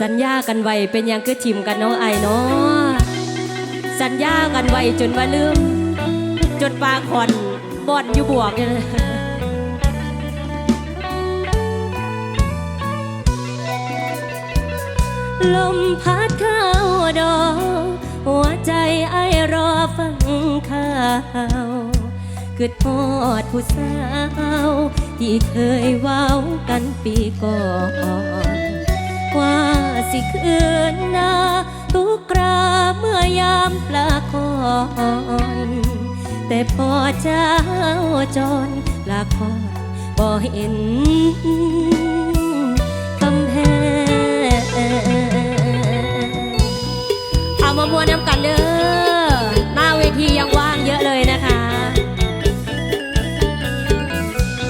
สัญญากันไว้เป็นยังคือทิมกันน้องไอ้น้อสัญญากันไว้จนว่าลืม จนปลาคอนบอนอยู่บวกเลยลมพัดเข้าดอกหัวใจไอรอฟังข่าวเกิดพอดผู้สาว ที่เคยว้ากันปีก่อน สิคืนนาตุกราเมื่อยามปลาคอนแต่พอเจ้าจรลาคอนบ่เห็นคำแพงเอามามวนน้ำกันเด้อหน้าเวทียังว่างเยอะเลยนะคะ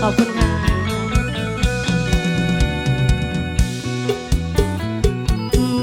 ขอบคุณค่ะ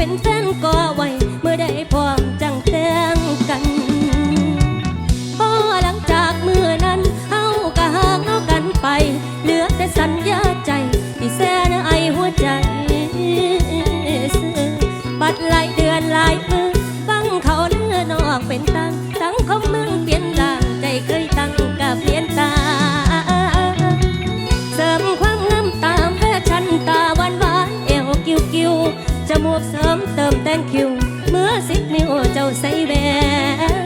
เป็นแฟนก่อน บเสริมเติมแต่งคิวเมื่อสิบนิ้วเจ้าใส่แหวน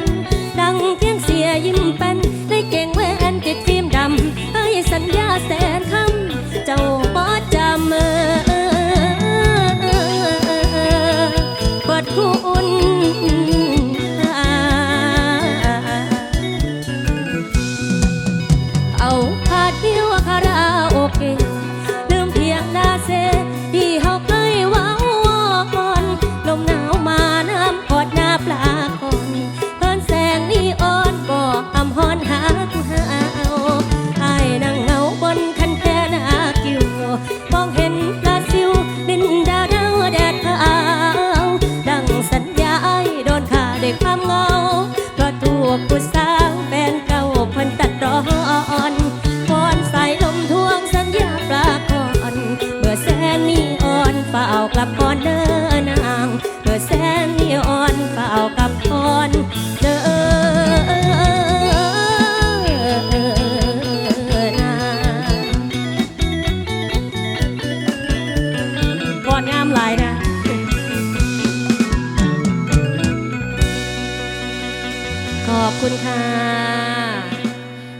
คุณค่ะ